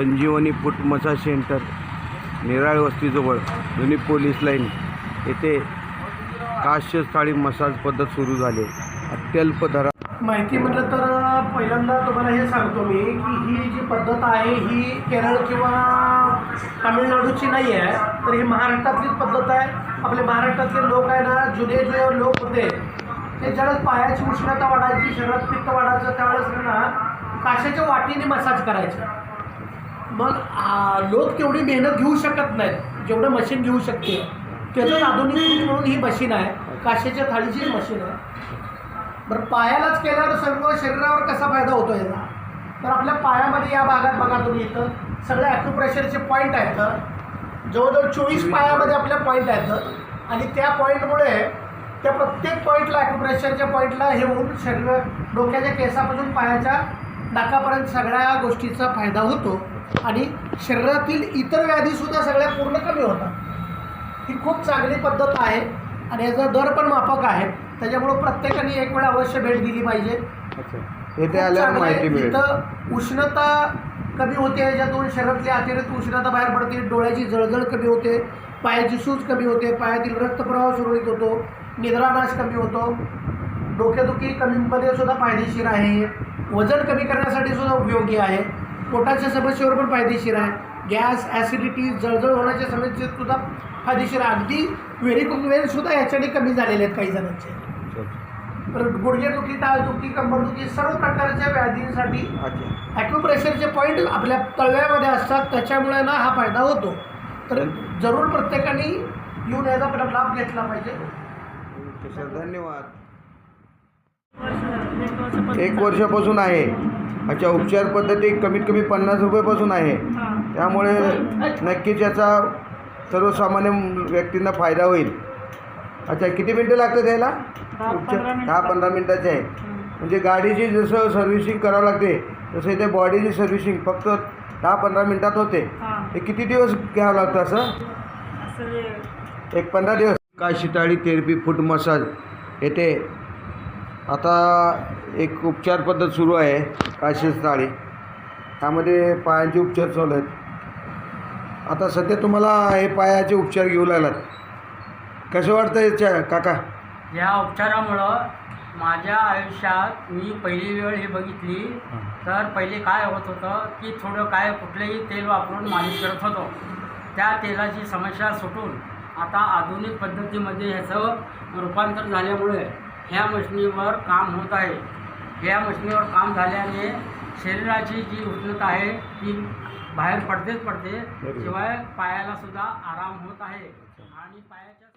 संजीवनी foot massage centre निराळ वस्तीजवळ जुनी police line. येथे काश्यस्थळी massage पद्धत सुरू झाली. अत्यल्प दरा माहिती म्हटलं तर पहिल्यांदा तुम्हाला हे सांगतो मी की ही जी पद्धत आहे ही केरळ किंवा तामिळनाडूची नाही आहे तर ही महाराष्ट्रातलीच पद्धत आहे. आपले महाराष्ट्रातले लोक आहे ना जुने जे लोक होते ते ज्यावेळेस पायाची उष्णता वाढायची शरीरात पित्त वाढायचं त्यावेळेस ना काशाच्या वाटीने मसाज करायचं. मग लोक तेवढी मेहनत घेऊ शकत नाहीत. जेवढं मशीन घेऊ शकते त्याचंच आधुनिक म्हणून ही मशीन आहे. काशाच्या थाळीची मशीन आहे. बरं पायालाच केल्यावर सर्व शरीरावर कसा फायदा होतो याचा? तर आपल्या पायामध्ये या भागात बघा तुम्ही इथं. सगळे ॲक्युप्रेशरचे पॉईंट आहेत. जवळजवळ चोवीस पायामध्ये आपल्या पॉईंट आहेत. आणि त्या पॉईंटमुळे त्या प्रत्येक पॉईंटला ॲक्युप्रेशरच्या पॉईंटला हे होऊन शरीर डोक्याच्या केसापासून पायाच्या नाकापर्यंत सगळ्या गोष्टीचा फायदा होतो. आणि शरीरातील इतर व्याधीसुद्धा सगळ्या पूर्ण कमी होतात. ही खूप चांगली पद्धत आहे आणि याचा दर पण माफक आहे. त्याच्यामुळं प्रत्येकाने एक वेळा अवश्य भेट दिली पाहिजे. आल्यावर माहिती. मिळेल. इथं उष्णता कमी होते याच्यातून शरीरातली अतिरिक्त उष्णता बाहेर पडते डोळ्याची जळजळ कमी होते पायाची सूज कमी होते पायातील रक्तप्रवाह सुरळीत होतो निद्रानाश कमी होतो डोकेदुखी कमीमध्ये सुद्धा फायदेशीर आहे. वजन कमी करण्यासाठी सुद्धा उपयोगी आहे. पोटाच्या समस्येवर पण फायदेशीर आहे. गॅस ॲसिडिटी जळजळ होण्याच्या समस्येत सुद्धा फायदेशीर आहे. अगदी व्हेरिकोक वेन सुद्धा याच्याने कमी झालेले आहेत काही जणांचे. तर गुडघेदुखी टाळदुखी कंबरदुखी सर्व प्रकारच्या व्याधींसाठी ॲक्युप्रेशरचे पॉईंट आपल्या तळव्यामध्ये असतात. त्याच्यामुळे ना हा फायदा होतो. तर जरूर प्रत्येकाने येऊन याचा पण लाभ घेतला पाहिजे. धन्यवाद. एक वर्षापासून आहे. अच्छा उपचार पद्धती कमीत कमी पन्नास रुपयेपासून आहे. त्यामुळे नक्कीच याचा सर्वसामान्य व्यक्तींना फायदा होईल. अच्छा किती मिनटं लागतात यायला? उपचार दहा पंधरा मिनटाचे आहे. म्हणजे गाडीची जसं सर्व्हिसिंग करावं लागते तसं इथे बॉडीची सर्व्हिसिंग फक्त दहा पंधरा मिनटात होते. हे. किती दिवस घ्यावं लागतं असं? एक पंधरा दिवस. काशीताळी थेरपी फूट मसाज येथे आता एक उपचार पद्धत सुरू आहे काशीस थाळी. त्यामध्ये पायाचे उपचार चालू आहेत. आता सध्या तुम्हाला हे पायाचे उपचार घेऊ लागलात. कसं वाटतं याच्या काका? या उपचारामुळं माझ्या आयुष्यात मी पहिली वेळ ही बघितली. तर पहिले काय होत होतं की थोडं काय कुठलंही तेल वापरून मालिश करत होतो. त्या तेलाची समस्या सुटून आता आधुनिक पद्धतीमध्ये ह्याचं रूपांतर झाल्यामुळे ह्या मशनीवर काम होत आहे. ह्या मशनीवर काम झाल्याने शरीराची जी उष्णता आहे ती बाहेर पडतेच पडते. शिवाय पायाला सुद्धा आराम होत आहे. आणि पायाच्या